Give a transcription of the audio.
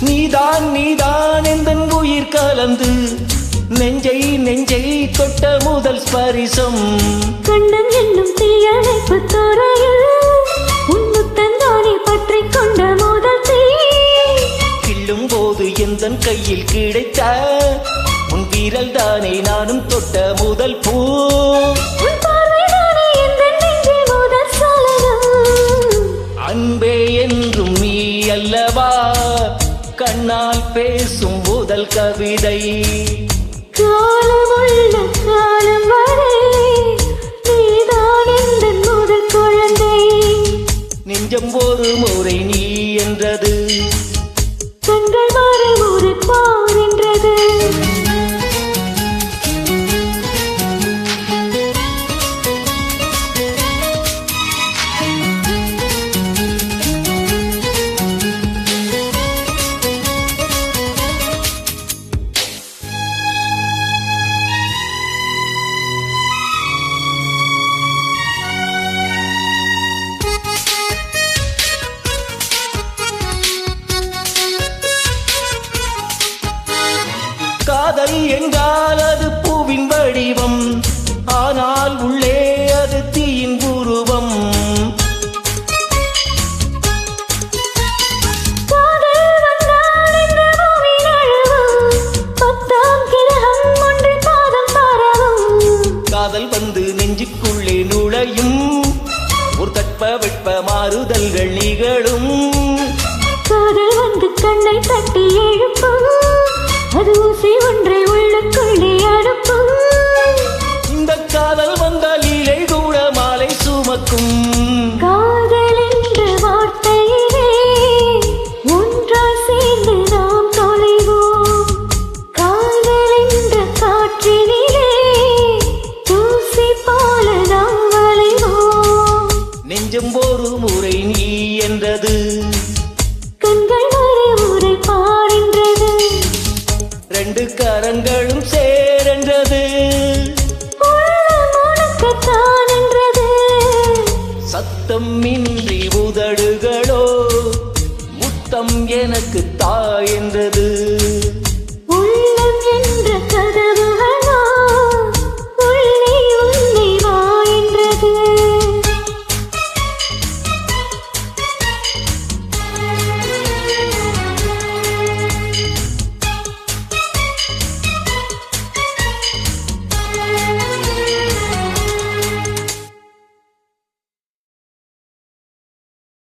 நீதான் நீதான் எந்த உயிர் கலந்து நெஞ்சை நெஞ்சை தொட்ட முதல் ஸ்பரிசம். கண்ணன் என்னும் தீயணைப்பு துறையில் உன்முத்தந்தானே பற்றி கொண்ட முதல் தீ. கிள்ளும் போது எந்த கையில் கிடைத்த உன் வீரல் தானே நானும் தொட்ட முதல் பூ. முதல் கவிதை. காலமுள்ள காலம் வரை நீதான் எந்த முதல் குழந்தை. நெஞ்சம் ஒரு முறை நீ என்றது. என்றால் அது பூவின் வடிவம்? ஆனால் உள்ளே அது தீயின் உருவம். காதல் வந்து நெஞ்சுக்குள்ளே நுழையும். ஒரு தட்ப வெட்ப மாறுதல்கள் நிகழும். காதல் வந்து கண்ணை தட்டி எழுப்பும். அது ஊசி இரண்டு கரங்களும் சேரென்றது சத்தம் இன்றி உதடுகளோ முத்தம் எனக்கு தாய் என்றது